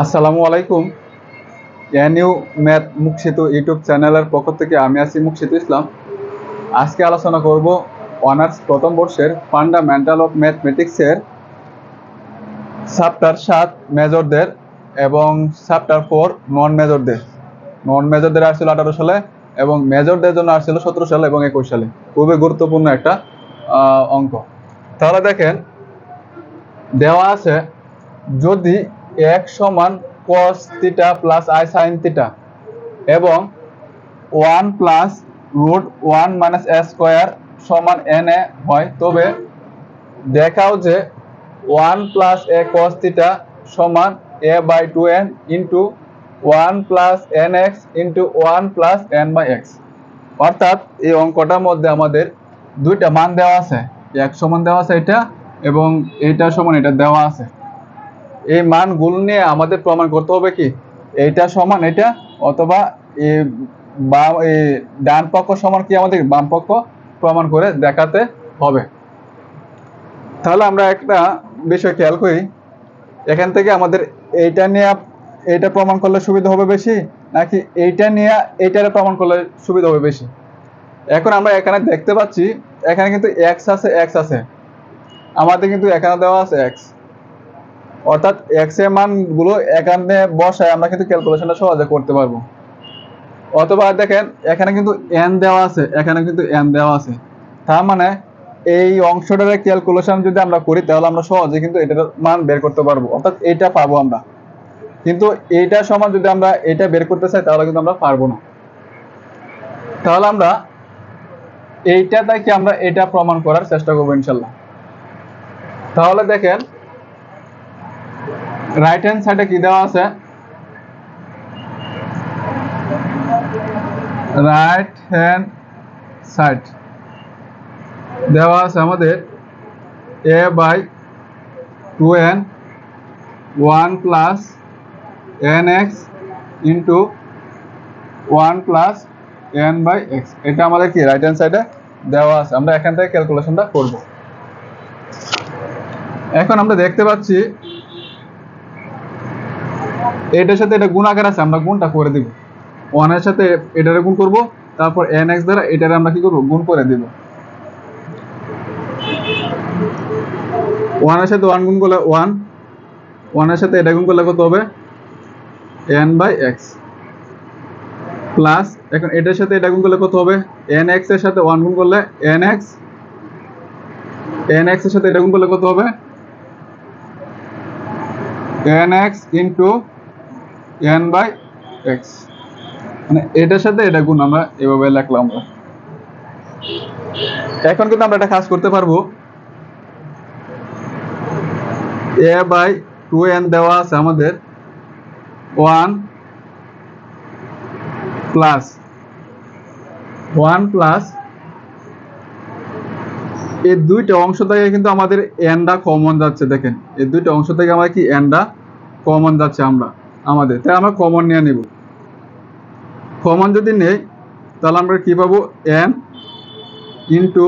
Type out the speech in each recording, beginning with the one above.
আসসালামু আলাইকুম। NU math মুখসেতু YouTube চ্যানেলের পক্ষ থেকে আমি আছি মুখসেতু ইসলাম। আজকে আলোচনা করব অনার্স প্রথম বর্ষের ফান্ডামেন্টাল অফ ম্যাথমেটিক্সের চ্যাপ্টার সাত মেজরদের এবং চ্যাপ্টার ফোর নন মেজরদের। নন মেজরদের আসছিল আঠারো সালে এবং মেজরদের জন্য আসছিল সতেরো সালে এবং একুশ সালে। খুবই গুরুত্বপূর্ণ একটা অঙ্ক। তাহলে দেখেন, দেওয়া আছে যদি এক সমান cos theta plus i sine theta এবং one plus root one minus a square সমান এন এ হয়। তবে দেখাও যে one plus a cos theta সমান a by two n into one plus n x into one plus n by x অর্থাৎ এই অঙ্কটার মধ্যে আমাদের দুইটা মান দেওয়া আছে। এক সমান দেওয়া আছে এটা এবং এইটা সমান এটা দেওয়া আছে। এই মানগুলো নিয়ে আমাদের প্রমাণ করতে হবে কি? এইটা সমান এটা অথবা এই ডান পক্ষ সমান কি আমাদের? বাম পক্ষ প্রমাণ করে দেখাতে হবে। তাহলে আমরা একটা বিষয় খেয়াল করি। এখান থেকে আমাদের এইটা নিয়ে এইটা প্রমাণ করলে সুবিধা হবে বেশি, নাকি এইটা নিয়ে এইটারে প্রমাণ করলে সুবিধা হবে বেশি? এখন আমরা এখানে দেখতে পাচ্ছি, এখানে কিন্তু এক্স আছে এক্স আছে। আমাদের কিন্তু এখানে দেওয়া আছে এক্স অর্থাৎ এক্সের মানগুলো এখানে বসায় আমরা কিন্তু ক্যালকুলেশনটা সহজে করতে পারব। অথবা দেখেন, এখানে কিন্তু এন দেওয়া আছে, এখানে কিন্তু এন দেওয়া আছে। তার মানে এই অংশটার ক্যালকুলেশন যদি আমরা করি, তাহলে আমরা সহজে কিন্তু এটার মান বের করতে পারব। অর্থাৎ এইটা পাবো আমরা। কিন্তু এইটা সমান যদি আমরা এটা বের করতে চাই, তাহলে কিন্তু আমরা পারব না। তাহলে আমরা এইটা থেকে আমরা এটা প্রমাণ করার চেষ্টা করব ইনশাল্লাহ। তাহলে দেখেন রাইট হ্যান্ড সাইডে কি দেওয়া আছে? রাইট হ্যান্ড সাইড দেওয়া আছে আমাদের a by two n one plus n x into one plus n by x এটা আমাদের কি? রাইট হ্যান্ড সাইডে দেওয়া আছে। আমরা এখান থেকে ক্যালকুলেশনটা করব। এখন আমরা দেখতে পাচ্ছি এটার সাথে এটা গুণ আকার আছে, আমরা গুণটা করে দিব। ওয়ানের সাথে এটারে গুণ করব, তারপর এন এক্স দ্বারা এটারে আমরা কি করব? গুণ করে দিব। ওয়ানের সাথে ওয়ান গুণ করলে ওয়ান ওয়ানের সাথে এটা গুণ করলে কত হবে? এন বাই এক্স প্লাস এখন এটার সাথে এটা গুণ করলে কত হবে? এন এক্সের সাথে ওয়ান গুণ করলে এন এক্স এন এক্সের সাথে এটা গুণ করলে কত হবে? N x into n by x মানে এটার সাথে এটা গুণ আমরা এভাবে লিখলাম। আমরা এখন কিন্তু আমরা একটা কাজ করতে পারব। এ বাই টু এন দেওয়া আছে আমাদের। ওয়ান প্লাস ওয়ান প্লাস এই দুইটা অংশ থেকে কিন্তু আমাদের এনটা কমন যাচ্ছে, দেখেন। এই দুইটা অংশ থেকে আমাদের কি এনটা কমন যাচ্ছে আমরা। আমাদের। তাই আমরা কমন নিয়ে নেব। কমন যদি নেই, তাহলে আমরা কি পাবো? এন ইন্টু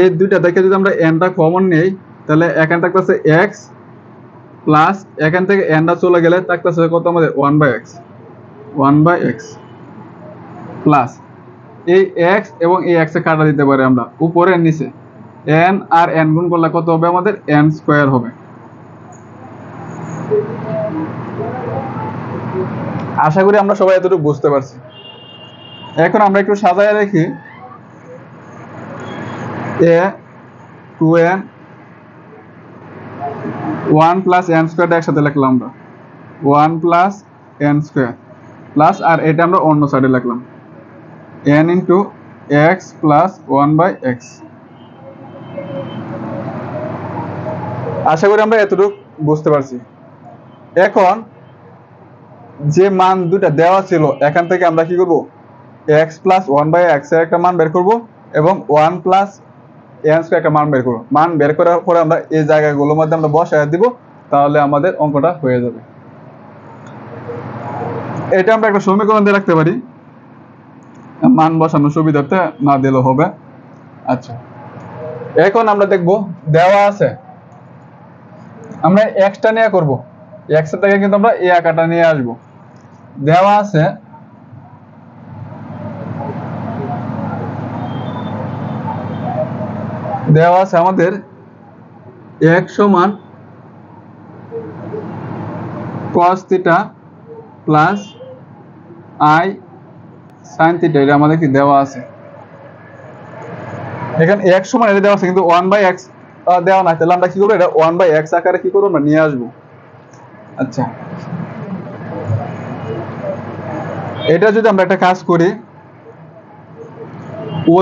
এই দুইটা থেকে যদি আমরা এনটা কমন নেই, তাহলে এখান থাকতেছে এক্স প্লাস এখান থেকে এনটা চলে গেলে থাকতেছে কত আমাদের? One by x one by x plus এই এক্স এবং এই এক্স কাটা দিতে পারি আমরা, উপরে নিচে। এন আর এন গুণ করলে কত হবে আমাদের? এন স্কোয়ার হবে। আশা করি আমরা সবাই এতটুকু বুঝতে পারছি। এখন আমরা একটু সাজায় রাখি a, two n one plus n স্কোয়ারটা একসাথে লিখলাম আমরা। One plus n square. Plus আর এটা আমরা অন্য সাইডে লিখলাম। N into x plus one by x. আশা করি আমরা এতটুকু বুঝতে পারছি। এখন যে মান দুটা দেওয়া ছিল, এখান থেকে আমরা কি করব? এক্স প্লাস ওয়ান বাই এক্সের একটা মান বের করব এবং ওয়ান প্লাস এন স্কোয়ার একটা মান বের করব। মান বের করার পরে আমরা এই জায়গাগুলোর মধ্যে আমরা বসায় দিব, তাহলে আমাদের অঙ্কটা হয়ে যাবে। এটা আমরা একটা সমীকরণ দিয়ে রাখতে পারি। মান বসানোর সুবিধার্থে না দিলেও হবে। আচ্ছা। এখন আমরা দেখব, দেওয়া আছে। আমরা এক্সটা নিয়ে করব। এক্স থেকে কিন্তু আমরা এই আকারটা নিয়ে আসব। দেওয়া আছে দেওয়া আছে আমাদের এক সমান cos theta plus i sine theta এটা আমাদের কি দেওয়া আছে? এখানে এক সমান এটা দেওয়া আছে, কিন্তু ওয়ান বাই এক্স দেওয়া নাই। তাহলে আমরা কি করব? এটা ওয়ান বাই এক্স আকারে কি করব? আমরা নিয়ে আসব। আচ্ছা। এটা যদি আমরা একটা কাজ করি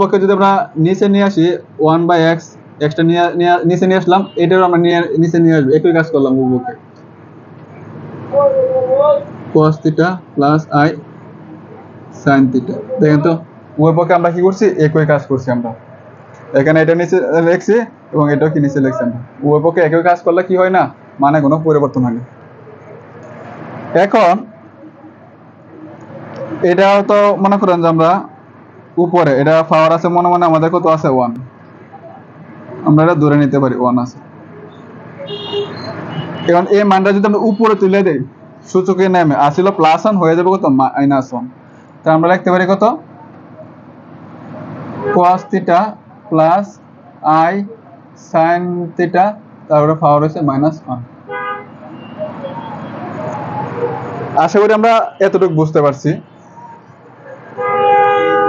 পক্ষে যদি আমরা নিচে নিয়ে আসি ওয়ান বাই এক্স এক্সটা নিয়ে নিচে নিয়ে আসলাম, এটারও আমরা নিয়ে নিচে নিয়ে আসব, একই কাজ করলাম পক্ষে। Theta plus i sin theta দেখেন তো, উভয় পক্ষে আমরা কি করছি? একই কাজ করছি আমরা। এখানে এটা নিচে লিখছি এবং এটাও কি নিচে লিখছি আমরা। উভয় পক্ষে একই কাজ করলে কি হয় না? মানে কোনো পরিবর্তন হয় না। এখন, এটা তো মনে করেন যে আমরা উপরে, এটা পাওয়ার আছে মনে মনে আমাদের কত আছে? ওয়ান আমরা এটা ধরে নিতে পারি ওয়ান আছে। এখন এই মানটা যদি আমরা উপরে তুলে দেই, সূচকে নেমে, আসিল প্লাস ওয়ান হয়ে যাবে কত? মাইনাস ওয়ান তা আমরা লিখতে পারি কত? cos theta plus i sine theta তারপরে পাওয়ার হচ্ছে মাইনাস ওয়ান আশা করি আমরা এতটুকু বুঝতে পারছি।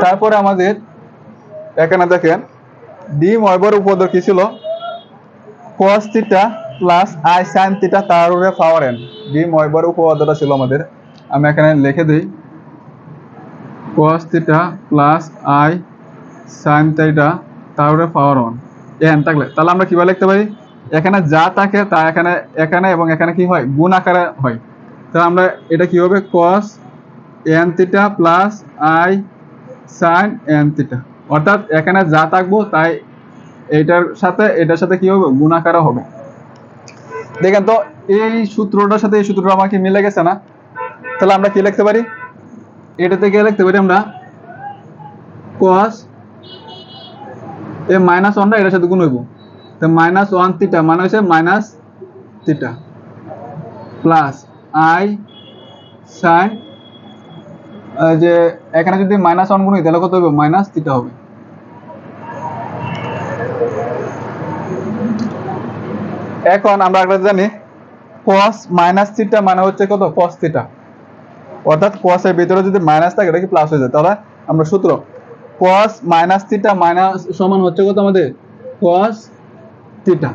তারপরে আমাদের এখানে দেখেন ডি ময়বর উপপাদ্য কি ছিল? cos theta plus i sine theta তার উপরে পাওয়ার এন ডি ময়বর উপপাদ্যটা ছিল আমাদের। আমি এখানে লিখে দিই। cos theta plus i sine theta তার উপরে পাওয়ার ওয়ান এন থাকলে, তাহলে আমরা কীভাবে লিখতে পারি? এখানে যা থাকে তা এখানে এখানে এবং এখানে কি হয়? গুণ আকারে হয়। তাহলে আমরা এটা কি হবে cos n theta plus i sine n theta অর্থাৎ এখানে যা থাকব তাই এটার সাথে এটার সাথে কি হবে? গুণাকার হবে। দেখেন তো, এই সূত্রটার সাথে এই সূত্রটা আমাকে মিলে গেছে না? তাহলে আমরা কি লিখতে পারি? এটা থেকে লিখতে পারি আমরা cos এ মাইনাস ওয়ানটা এটার সাথে গুণ হইব। তো মাইনাস ওয়ান থিটা মানে হচ্ছে minus theta plus i sine যে এখানে যদি মাইনাস ওয়ান গুণ তাহলে কত হবে মাইনাস থিটা হবে। এখন আমরা একটা জানি, cos মাইনাস থিটা মানে হচ্ছে কত? cos থিটা অর্থাৎ এর ভিতরে যদি মাইনাস থাকে, এটা কি প্লাস হয়ে যায়? তাহলে আমরা সূত্র cos মাইনাস থিটা মাইনাস সমান হচ্ছে কত আমাদের? cos থিটা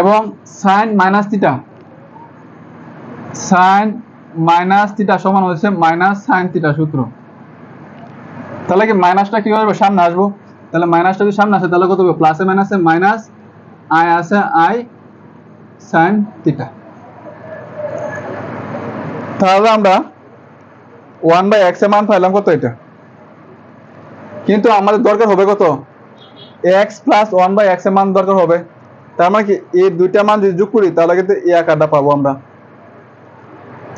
এবং sin minus theta sin minus theta সমান হচ্ছে মাইনাস sin থিটা সূত্র। তাহলে কি মাইনাসটা কি হবে? সামনে আসব। তাহলে মাইনাসটা যদি সামনে আসে, তাহলে কত হবে? প্লাসে মাইনাসে মাইনাস আই আছে আই সাইন থিটা তাহলে আমরা ওয়ান বাই এক্সের মান পাইলাম কত এটা? কিন্তু আমাদের দরকার হবে কত? এক্স প্লাস ওয়ান বাই এক্সের মান দরকার হবে। তার মানে কি এই দুইটা মান যদি যোগ করি, তাহলে কিন্তু এই আকারটা পাবো আমরা।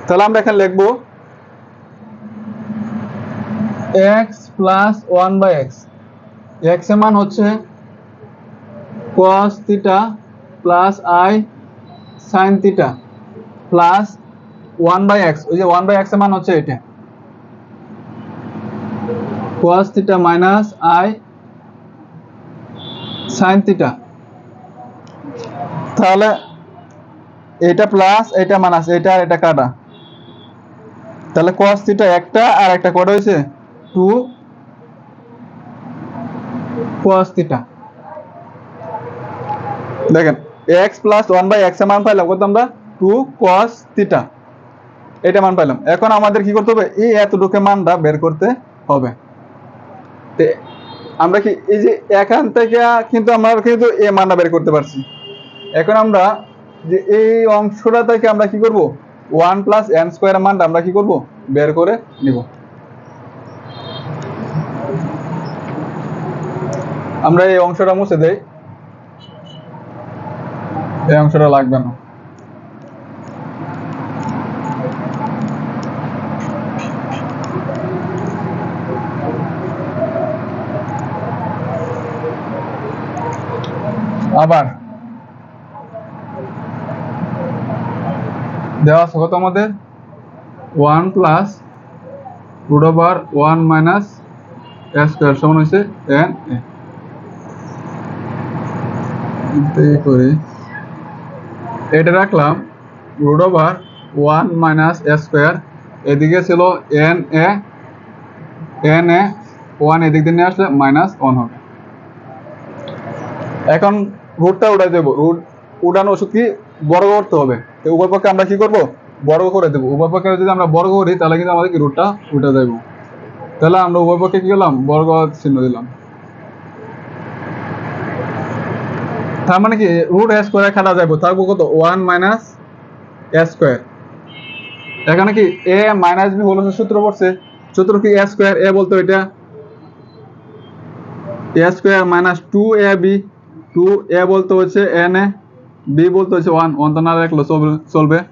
তাহলে আমরা এখানে লিখব x plus one by x এক্সের মান হচ্ছে cos theta plus i sine theta plus one by x ওই যে ওয়ান বাই এক্সের মান হচ্ছে এটা। cos theta minus i sine theta তাহলে এটা প্লাস এটা মাইনাস এটা আর এটা কাটা। তাহলে cos থিটা একটা আর একটা কটা হয়েছে? টু cos থিটা দেখেন, x plus one by x মান পাইলাম, কত আমরা? টু cos থিটা এটা মান পাইলাম। এখন আমাদের কি করতে হবে? এই এতটুকু মানটা বের করতে হবে। আমরা কি, এই যে এখান থেকে কিন্তু আমরা কিন্তু এই মানটা বের করতে পারছি। এখন আমরা যে এই অংশটা থেকে আমরা কি করব? ওয়ান প্লাস এন স্কোয়ার মানটা আমরা কি করব? বের করে নিব। আমরা এই অংশটা মুছে দেই। এই অংশটা লাগবে না। আবার দেওয়া আছে কত আমাদের? One plus root over one minus a square সমান হয়েছে এন এ। করি। এটা রাখলাম, root over one minus a square. এদিকে ছিল n a n a, one এদিক দিয়ে নিয়ে আসলে মাইনাস ওয়ান হবে। এখন রুটটা উঠাই দেবো। রুট উঠানো ওষুধ কি? বর্গ করতে হবে। তো উভয় পক্ষে আমরা কি করব? বর্গ করে দেবো। উভয় পক্ষে যদি আমরা বর্গ করি, তাহলে কিন্তু আমাদের কি রুটটা উঠে যাব তাহলে আমরা উভয় পক্ষে কি করলাম? বর্গ চিহ্ন দিলাম। তার মানে কি? রুট এ স্কোয়ার খাটা যাব থাকব কত? ওয়ান মাইনাস এ স্কোয়ার এখানে কি? এ মাইনাস বি হলো সূত্র পড়ছে। সূত্র কি? এ স্কোয়ার এ বলতো এটা। A square minus two a b two a বলতে হচ্ছে এন এ বি বলতে হচ্ছে ওয়ান ওয়ান তো না রাখল চলবে-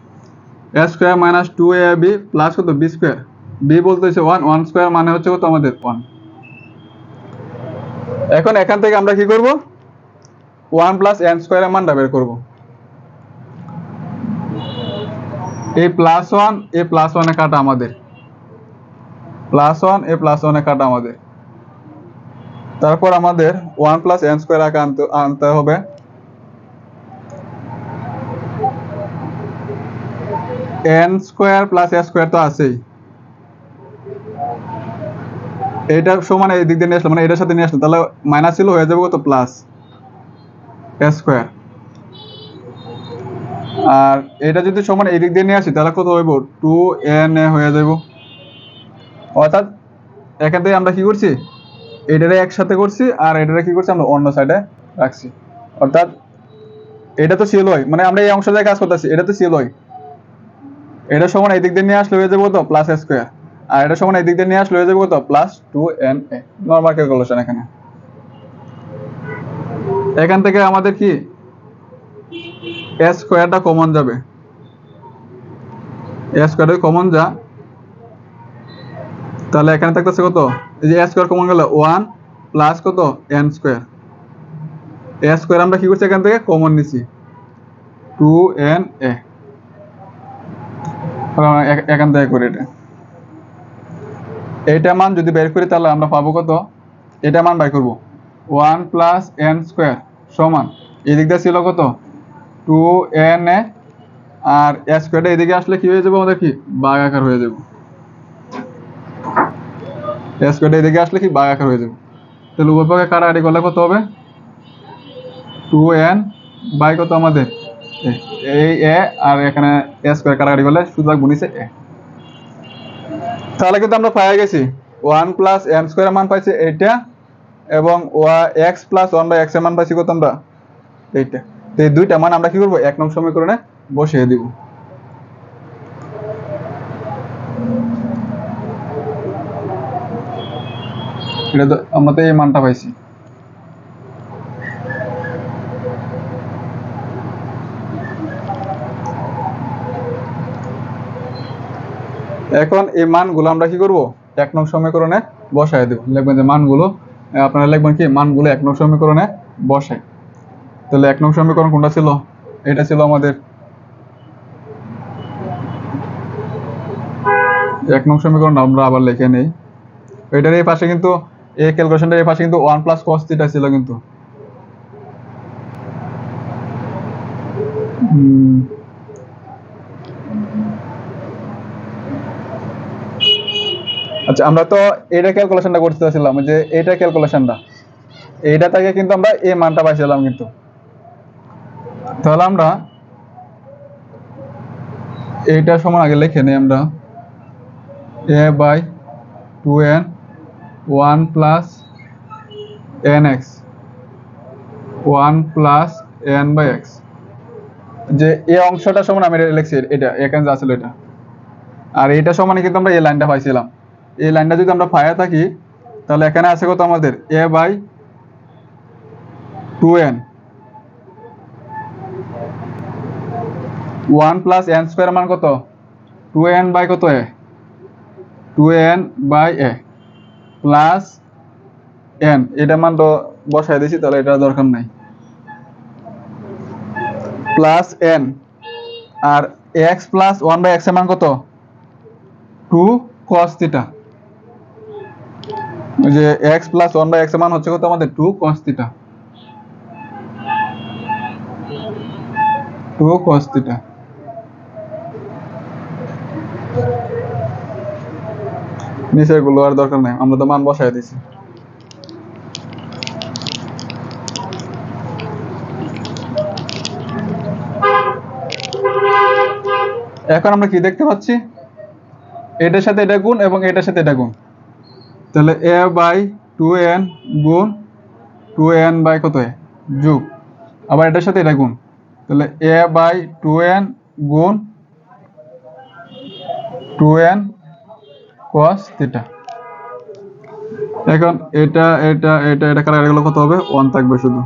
a square minus two a b plus কত? বি স্কোয়ার বি বলতে হচ্ছে ওয়ান ওয়ান স্কোয়ার মানে হচ্ছে কত আমাদের? ওয়ান এখন এখান থেকে আমরা কি করব? ওয়ান প্লাস এন স্কোয়ারের মানটা বের করব। এই প্লাস ওয়ান এ প্লাস ওয়ানে কাটা আমাদের। প্লাস ওয়ান এ প্লাস ওয়ানে কাটা আমাদের। তারপর আমাদের ওয়ান প্লাস এন স্কোয়ার আনতে আনতে হবে। N square plus a square তো আছেই। এটা সমান এই দিক দিয়ে নিয়ে আসলো মানে এটার সাথে নিয়ে আসলো, তাহলে মাইনাস ছিল হয়ে যাবে কত? প্লাস এ স্কোয়ার আর এটা যদি সমান এই দিক দিয়ে নিয়ে আসি, তাহলে কত হইব? টু এন এ হয়ে যাব অর্থাৎ এখান থেকে আমরা কি করছি? এটারে একসাথে করছি, আর এটারে কি করছি? আমরা অন্য সাইডে রাখছি। অর্থাৎ এটা তো সিলই মানে আমরা এই অংশটায় কাজ করতেছি, এটা তো সিলই এটা সমান এই দিক দিয়ে নিয়ে আসলে হয়ে যাবে কত? প্লাস স্কোয়ার আর এটা সমান এই দিক দিয়ে নিয়ে আসলে হয়ে যাবে কত? Plus two n a normal calculation এখানে। এখান থেকে আমাদের কি? এ স্কোয়ারটা কমন যাবে। এ স্কোয়ারটা কমন যা। তাহলে এখানে থাকতেছে কত? এই যে এ স্কোয়ার কমন গেল ওয়ান প্লাস কত? এন স্কোয়ার এ স্কোয়ার আমরা কি করছি এখান থেকে? কমন নিছি। টু এন এ এখান থেকে করি এটা। এইটা মান যদি বের করি তাহলে আমরা পাবো কত? এটা মান বের করব। ওয়ান প্লাস এন স্কোয়ার সমান। এদিক দিয়ে ছিল কত? টু এন এ। আর এ স্কোয়ারটা এদিকে আসলে কি হয়ে যাবে আমাদের কি? বাঘ আকার হয়ে যাবে। এ স্কোয়ারটা এদিকে আসলে কি? বাঘ আকার হয়ে যাবে। তাহলে উভয় পক্ষে কাটাকাটি করলে কত হবে? টু এন বাই কত আমাদের। এই এ, আর এখানে এ স্কোয়ার কাটাকাটি করলে সুতরাং গুণিছে এ। তাহলে কিন্তু আমরা পেয়ে গেছি ওয়ান প্লাস এন স্কোয়ার মান পাইছি এইটা এবং ওয়া এক্স প্লাস ওয়ান বাই এক্সের মান পাইছি কত আমরা? এইটা। তো এই দুইটা মান আমরা কি করব? এক নং সমীকরণে বসিয়ে দিব। এটা তো আমরা তো এই মানটা পাইছি। এখন এই মানগুলো আমরা কি করব? এক নং সমীকরণে বসায় দেব। লিখবেন যে মানগুলো আপনারা লিখবেন কি? মানগুলো এক নং সমীকরণে বসাই তাহলে এক নং সমীকরণ কোনটা ছিল? এটা ছিল আমাদের এক নং সমীকরণ, আমরা আবার লিখে নেই। এটার এই পাশে কিন্তু, এই ক্যালকুলেশনটার এই পাশে কিন্তু ওয়ান প্লাস কস থিটা ছিল কিন্তু। হুম আচ্ছা আমরা তো এটা ক্যালকুলেশনটা করতেছিলাম যে এটা ক্যালকুলেশনটা এইটা থেকে কিন্তু আমরা এই মানটা পাইছিলাম কিন্তু। তাহলে আমরা এইটা সমান আগে লিখে নিই আমরা। A by two n one plus n x. One plus n by x. যে এ অংশটা সমান আমি লিখছি, এটা, এখানে ছিল এটা। আর এটা সমানে কিন্তু আমরা এই লাইনটা পাইছিলাম। এই লাইনটা যদি আমরা পাইয়া থাকি, তাহলে এখানে আছে কত আমাদের? A by two n one plus n square মান কত? টু এন বাই কত a two n by a plus n এটা মান তো বসাই দিছি, তাহলে এটা দরকার নাই। প্লাস এন আর এক্স প্লাস ওয়ান বাই এক্সের মান কত? টু কস থিটা যে x plus one by x মান হচ্ছে কত? আমাদের two cos theta two cos theta নিচে গুলো আর দরকার নাই, আমরা তো মান বসাই দিছি এখন আমরা কি দেখতে পাচ্ছি? এটার সাথে এটা গুণ এবং এটার সাথে এটা গুণ। তাহলে এ বাই টু এন গুণ টু এন বাই কত এ যোগ। আবার এটার সাথে এটা গুণ। তাহলে এ বাই টু এন গুণ টু এন কস থিটা এখন এটা এটা এটা এটা কাটা গেলে কত হবে? ওয়ান থাকবে শুধু।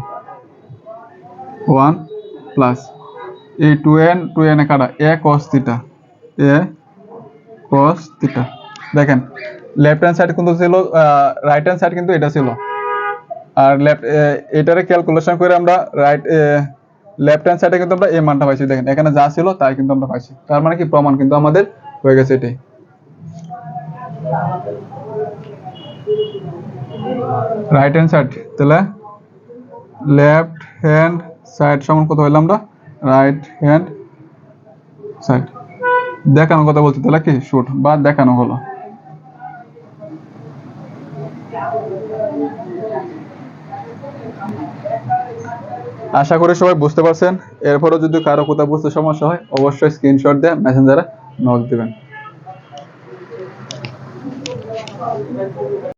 ওয়ান প্লাস এই two n two n a কারা a cos theta a cos theta দেখেন লেফট হ্যান্ড সাইড কিন্তু ছিল রাইট হ্যান্ড সাইড কিন্তু এটা ছিল। আর লেফট এটারে ক্যালকুলেশন করে আমরা রাইট লেফট হ্যান্ড সাইডে কিন্তু আমরা এই মানটা পাইছি। দেখেন, এখানে যা ছিল তাই কিন্তু আমরা পাইছি। তার মানে কি? প্রমাণ কিন্তু আমাদের হয়ে গেছে এটাই রাইট হ্যান্ড সাইড তাহলে লেফট হ্যান্ড সাইড সমান কত হইলাম আমরা? রাইট হ্যান্ড সাইড দেখানো কথা বলছি, তাহলে কি? শুট বা দেখানো হলো। আশা করি সবাই বুঝতে পারছেন। এরপরও যদি কারও কোথাও বুঝতে সমস্যা হয়, অবশ্যই স্ক্রিনশট দিয়ে মেসেঞ্জারে নক দিবেন।